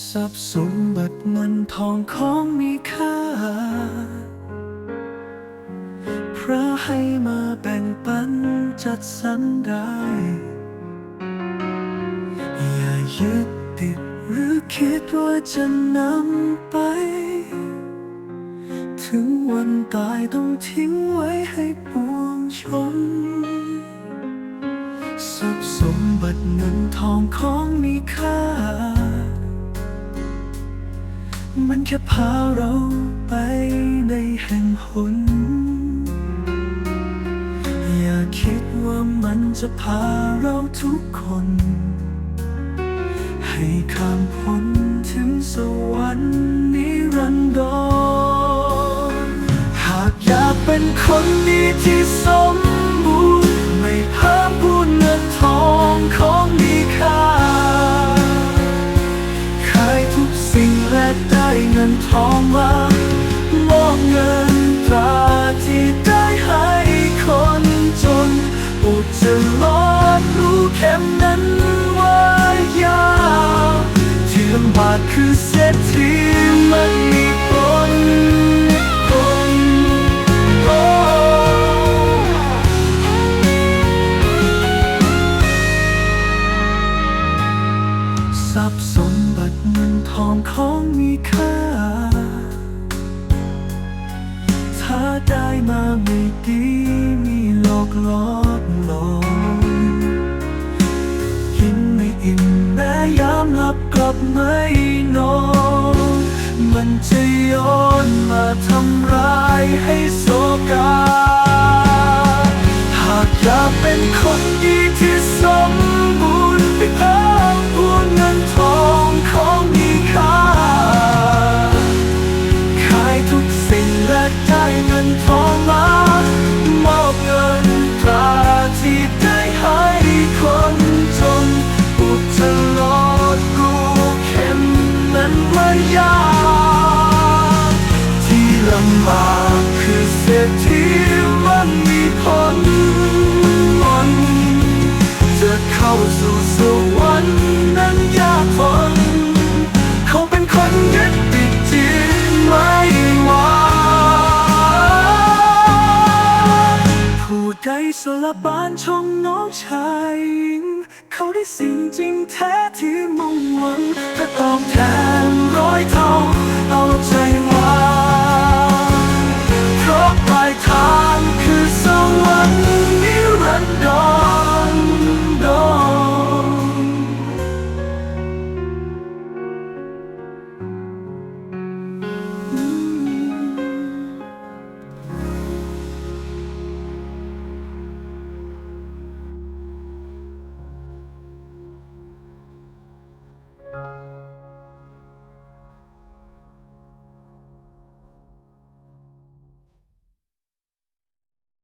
ทรัพย์สมบัติเงินทองของมีค่า พระให้มาแบ่งปันจัดสรรได้ อย่ายึดติดหรือคิดว่าจะนำไป ถึงวันตายต้องทิ้งไว้ให้ปวงชนทรัพย์สมบัติเงินทองของมีค่า มันแค่พาเราไปในแห่งหน อย่าคิดว่ามันจะพาเราทุกคน ให้ข้ามพ้นถึงสวรรค์นิรันดร หากอยากเป็นคนดีที่สม งินทองมามอบเงินตราที่ได้ให้คนจนอุดจะลอดรู้เข็มนั้นว่ายาวที่ลำบากคือเศรษฐีมันมีคนคนโอ้ทรัพย์สมบัติเงินทอง ของมีค่า ถ้าได้มาไม่ดีมีหลอกลอกหลอนกินไม่อิ่มแม้ยามหลับกลับไม่นอน มันจะย้อนมาทำร้ายให้โศกา หากอยากเป็นคนดีที่ ยากที่ลำบากคือเศรษฐีมันมีผลมันจะเข้าสู่สวรรค์นั้นยากฝนเขาเป็นคนยึดติดที่ไม่ว่าผู้ใดสละบานชมน้องชายเขาได้สิ่งจริงแท้ที่มุ่งหวังแต่ตอบแทน 回头